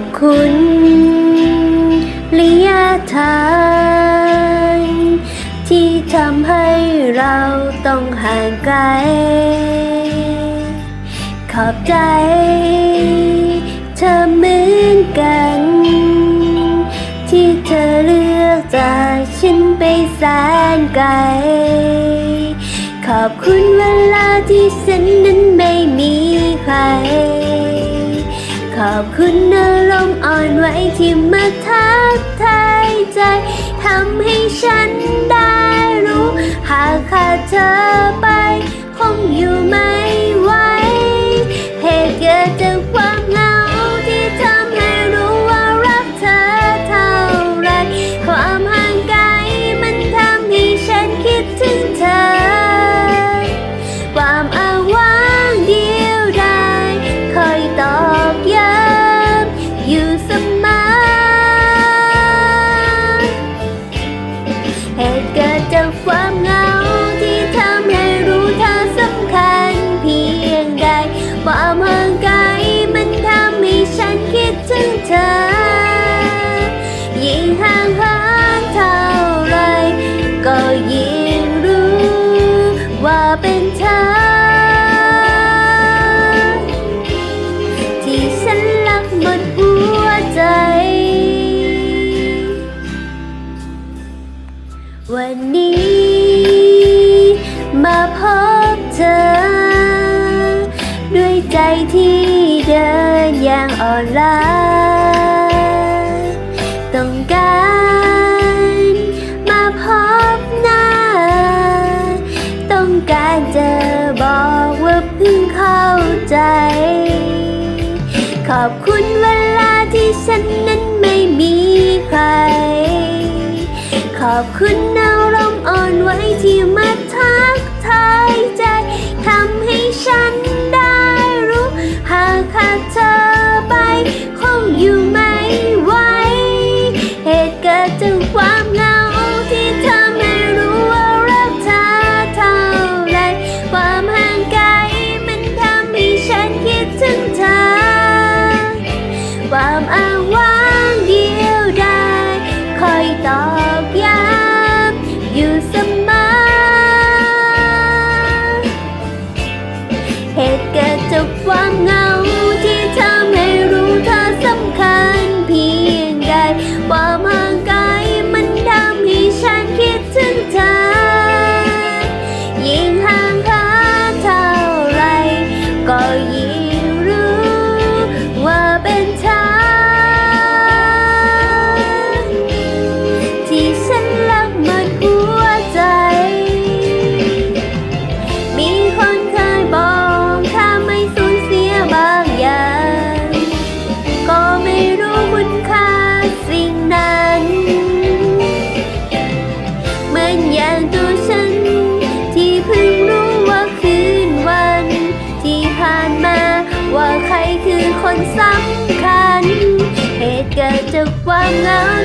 อบคุณลิยาทานที่ทำให้เราต้องห่างไกล ขอบใจ เธอเหมือนกัน ที่เธอเลือกจากฉันไปแสนไกล ขอบคุณเวลาที่ฉันนั้นไม่มีใคร ขอบคุณนะ อ่อนไหวที่มาทักทายใจทำให้ฉันได้รู้ หากขาดเธอ ความห่างไกลมันทำให้ฉันคิดถึงเธอ ยิ่งห่างหายเท่าไร ก็ยิ่งรู้ว่าเป็นเธอ ที่ฉันรักหมดหัวใจ วันนี้ งออนล้าต้องการมาพบหน้า ต้องการจะบอกว่าเพิ่งเข้าใจ ขอบคุณเวลาที่ฉันนั้นไม่มีใคร ขอบคุณอารมณ์อ่อนไหวที่มา ว่าใ